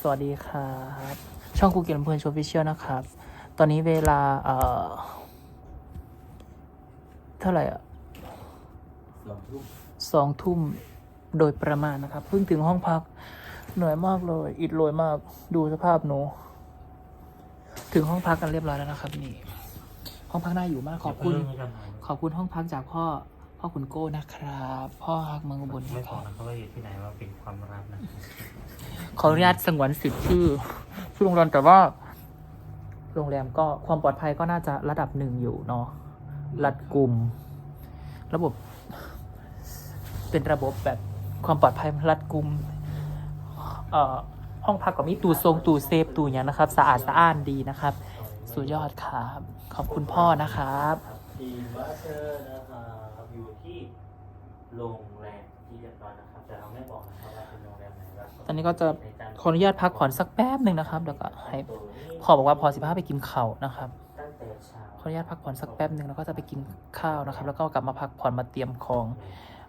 สวัสดีครับ ช่องกูเกียรติลำเพลินโชว์ฟิเชียลนะครับ ตอนนี้เวลา เอ่อ เท่าไหร่อะสองทุ่มสองทุ่มโดยประมาณนะครับ เพิ่งถึงห้องพัก เหนื่อยมากเลย อิดโรยมาก ดูสภาพหนู ถึงห้องพักกันเรียบร้อยแล้วนะครับ นี่ ห้องพักน่าอยู่มาก ขอบคุณ ขอบคุณห้องพักจากพ่อ พ่อคุณโก้นะครับ พ่อฮักเมืองอุบลไม่นะคบอรักบนะครับว่าอยู่ที่ไหนว่าเป็นความลับนะขออนุญาตสงวนสิทธิ์ชื่อชื่อโรงแรมแต่ว่า โรงแรมก็ความปลอดภัยก็น่าจะระดับหนึ่งอยู่เนาะรัดกลุ่ม ระบบ เป็นระบบแบบความปลอดภัยรัดกลุ่มเอ่อห้องพักก็มีตู้ทรงตู้เซฟตู้อย่างนะครับ สะอาดสะอ้านดีนะครับ สุดยอดครับ ขอบคุณพ่อนะครับ ทีมบัสเตอร์นะครับ อยู่ที่โรงแรมที่เรียบร้อยนะครับแต่เราไม่บอกนะครับว่าเป็นโรงแรมไหนว่าตอนนี้ก็จะขออนุญาตพักผ่อนสักแป๊บหนึ่งนะครับแล้วก็ให้พ่อบอกว่าพอสิบห้าไปกินข้าวนะครับตั้งแต่เช้าขออนุญาตพักผ่อนสักแป๊บหนึ่งแล้วก็จะไปกินข้าวนะครับ แล้วก็กลับมาพักผ่อนมาเตรียมของ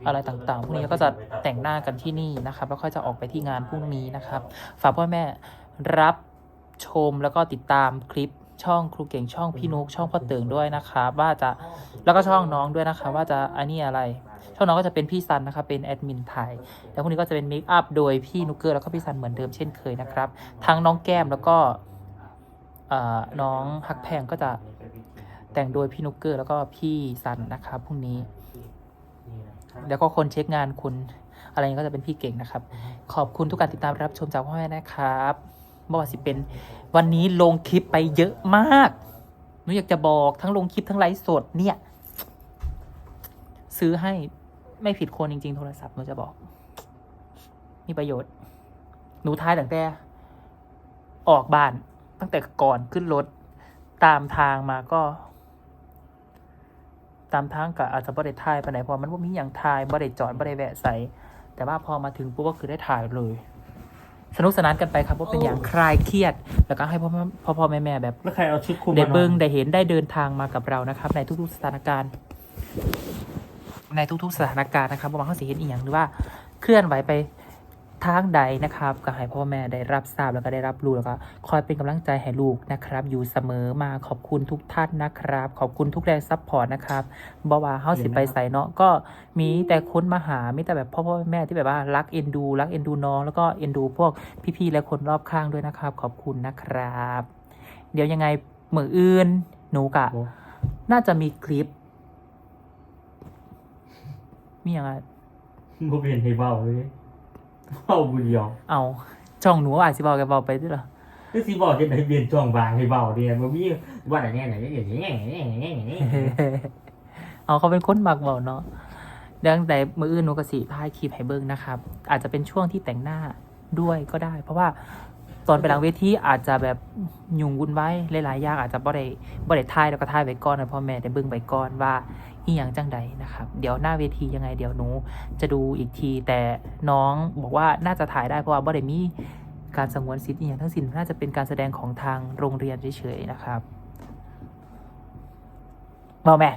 อะไรต่างๆพรุ่งนี้ก็จะแต่งหน้ากันที่นี่นะครับ แล้วค่อยจะออกไปที่งานพรุ่งนี้นะครับ ฝากพ่อแม่รับชมแล้วก็ติดตามคลิป ช่องครูเก่งช่องพี่นุกช่องพ่อเติงด้วยนะครับว่าจะแล้วก็ช่องน้องด้วยนะครับว่าจะอันนี้อะไร ช่องน้องก็จะเป็นพี่ซันนะครับเป็นแอดมินไทยแล้วพรุ่งนี้ก็จะเป็นเมคอัพโดยพี่นุกเกอร์แล้วก็พี่ซันเหมือนเดิมเช่นเคยนะครับทั้งน้องแก้มแล้วก็น้องฮักแพงก็จะแต่งโดยพี่นุกเกอร์แล้วก็พี่ซันนะครับพรุ่งนี้ แล้วก็คนเช็คงานคุณอะไรก็จะเป็นพี่เก่งนะครับ ขอบคุณทุกการติดตามรับชมจากพ่อแม่นะครับ บอว่าสิเป็น วันนี้ลงคลิปไปเยอะมากหนูอยากจะบอกทั้งลงคลิปทั้งไลฟ์สดเนี่ย ซื้อให้ไม่ผิดคนจริง ๆ โทรศัพท์หนูจะบอก มีประโยชน์ หนูท้ายตั้งแต่ ออกบ้าน ตั้งแต่ก่อนขึ้นรถ ตามทางมาก็ ตามทางก็อาจจะบ่ได้ถ่ายไปไหนพอมันว่ามีอย่างถ่ายบ่ได้จอดบ่ได้แวะใส่แต่ว่าพอมาถึงปุ๊บก็คือได้ถ่ายเลย สนุกสนานกันไปครับว่าเป็นอย่างคลายเครียด แล้วก็ให้พ่อพ่อพ่อแม่แม่แบบแล้วใครเอาชุดคุมได้มานอนเบิ้งได้เห็นได้เดินทางมากับเรานะครับ ในทุกๆสถานการณ์ ในทุกๆสถานการณ์นะครับว่าเขาสิเห็นอีกอย่างหรือว่าเคลื่อนไหวไป ทางใดนะครับก็ให้พ่อแม่ได้รับทราบแล้วก็ได้รับรู้แล้วก็คอยเป็นกำลังใจให้ลูกนะครับ อยู่เสมอมาขอบคุณทุกท่านนะครับ ขอบคุณทุกแรงซัพพอร์ตนะครับบว่าเฮาสิไปใส่เนาะก็มีแต่คนมาหามีแต่แบบพ่อพ่อแม่ที่แบบว่ารักเอ็นดู รักเอ็นดูน้องแล้วก็เอ็นดูพวกพี่ๆและคนรอบข้างด้วยนะครับ ขอบคุณนะครับ เดี๋ยวยังไงมืออื่นหนูกะโอ้น่าจะมีคลิป มีอย่างไรบ่เป็นให้เบาเลย เบาบุญยองเอาช่องหนูอาจจะบอกแกบอกไปด้วยเหรอคือสิบอกจะได้เปลี่ยนช่องบางให้เบาเดียวบ่มีว่าอะไรเนี่ยไหนเนี่ยอย่างเงี้ยอย่างเงี้ยอย่างเงี้ยอย่างเงี้ยเอาเขาเป็นคนมักบอกเนาะดังแต่มืออื่นหนูกสิถ่ายคลิปให้เบิ้งนะครับ อาจจะเป็นช่วงที่แต่งหน้าด้วยก็ได้ เพราะว่าตอนไปหลังเวทีอาจจะแบบยุ่งวุ่นไว้หลายๆอย่างอาจจะบ่ได้บ่ได้ถ่ายแล้วก็ถ่ายไว้ก่อนนะพ่อแม่ได้เบิ้งไว้ก่อนว่า อีหยังจังใดนะครับ เดี๋ยวหน้าเวทียังไงเดี๋ยวหนูจะดูอีกที แต่น้องบอกว่าน่าจะถ่ายได้เพราะว่าบ่ได้มีการสงวนสิทธิ์อหย่างทั้งสิ้นน่าจะเป็นการแสดงของทางโรงเรียนเฉยๆนะครับบอกแม่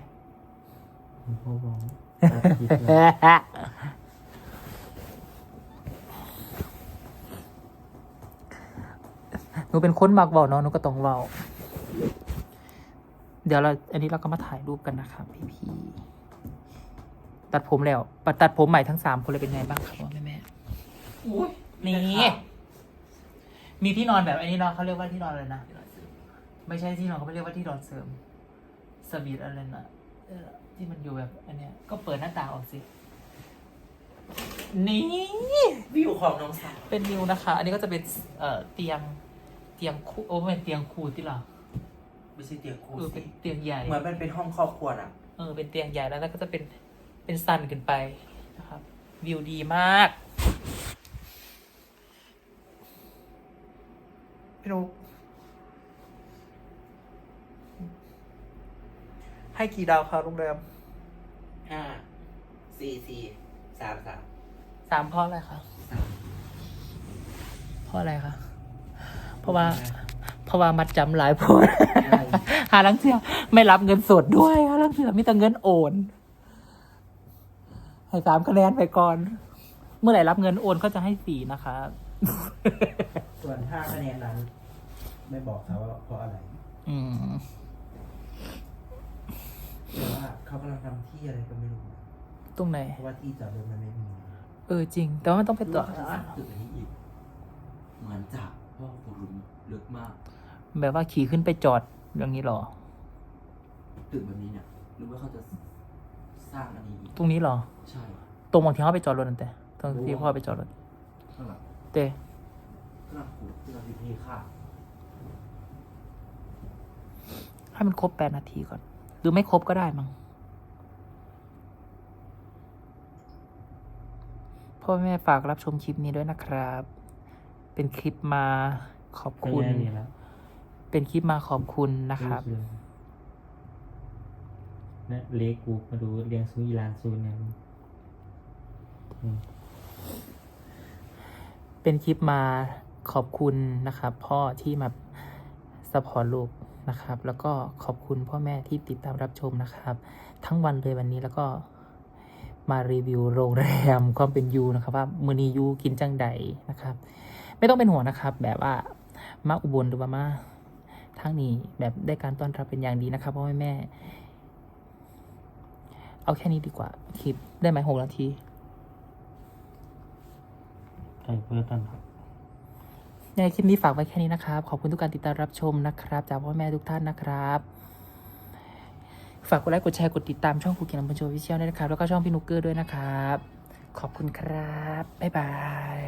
หนูเป็นคนมักเบาเนาะหนูก็ต้องเบา เดี๋ยวเราอันนี้เราก็มาถ่ายรูปกันนะครับพี่พี่ๆตัดผมแล้วปัดตัดผมใหม่ทั้งสามคนเลยเป็นไงบ้างครับพ่อแม่แม่นี่มีที่นอนแบบอันนี้เนาะเขาเรียกว่าที่นอนอะไรนะไม่ใช่ที่นอนเขาไม่เรียกว่าที่นอนเสริมสวีทอะไรนะเออที่มันอยู่แบบอันเนี้ยก็เปิดหน้าต่างออกสินี่วิวของน้องสาวเป็นวิวนะคะ อันนี้ก็จะเป็นเอ่อเตียงเตียงคู่โอ้ไม่เป็นเตียงคู่ที่หรอ ไม่ใช่เตียงคู่เออสิเป็นเตียงใหญ่ เหมือนมันเป็นห้องครอบครัวน่ะ เออเป็นเตียงใหญ่แล้วแล้วก็จะเป็นเป็นซันขึ้นไปนะครับ วิวดีมากพี่นุกให้กี่ดาวครับโรงแรมห้าสี่สี่สามสามสามเพราะอะไรคะเพราะอะไรคะเพราะว่า เพราะว่ามัดจำหลายโพดหาลังเทือไม่รับเงินสดด้วยหาลังเทือมีแต่เงินโอน ให้สามคะแนนไปก่อน เมื่อไหร่รับเงินโอนก็จะให้สี่นะคะส่วนห้าห้าคะแนนนั้น ไม่บอกเขาว่าเพราะอะไรอืมแต่ว่าเขากำลังทำที่อะไรก็ไม่รู้ ตรงไหน เพราะว่าที่จอดรถมันไม่มีเออจริง แต่ว่ามันต้องไปต่อ รู้ว่าเขาจะสร้างตึกอันนี้อีกเหมือนจากเพราะว่าโฟลุม ลึกมาก แบบว่าขี่ขึ้นไปจอดอย่างนี้เหรอ ตึกแบบนี้เนี่ยหรือว่าเขาจะสร้างอันนี้อีกตรงนี้เหรอ ใช่ ตรงบางที่เขาไปจอดรถนั่นแต่ตรงที่พ่อไปจอดรถข้างหลังเต้ข้างหลังกูที่เราพิธีค่ะให้มันครบแปดนาทีก่อน หรือไม่ครบก็ได้มั้งพ่อแม่ฝากรับชมคลิปนี้ด้วยนะครับ เป็นคลิปมา ขอบก็คุณยังนี่แล้วเป็นคลิปมาขอบคุณนะครับนะเลกูมาดูเรียงซูอีรานซูเนี่ยอืมเป็นคลิปมาขอบคุณนะครับ พ่อที่มาสปอร์ตลูกนะครับ แล้วก็ขอบคุณพ่อแม่ที่ติดตามรับชมนะครับ ทั้งวันเลยวันนี้แล้วก็มารีวิวโรงแรมความเป็นยูนะครับ ว่ามือนียูกินจังใดนะครับ ไม่ต้องเป็นห่วงนะครับ แบบว่า มาอุบลหรือว่ามาทั้งนี้แบบได้การต้อนรับเป็นอย่างดีนะครับพ่อแม่แม่ เอาแค่นี้ดีกว่า คลิปได้ไหมหกนาทีไอ้เพื่อตันครับในคลิปนี้ฝากไว้แค่นี้นะครับ ขอบคุณทุกการติดตามรับชมนะครับ จากพ่อแม่ทุกท่านนะครับ ฝากกดไลค์กดแชร์กดติดตามช่องภูเก็ตลำพูนโชว์วิเชียลด้วยนะครับ แล้วก็ช่องพี่นุกเกอร์ด้วยนะครับ ขอบคุณครับ บ๊ายบาย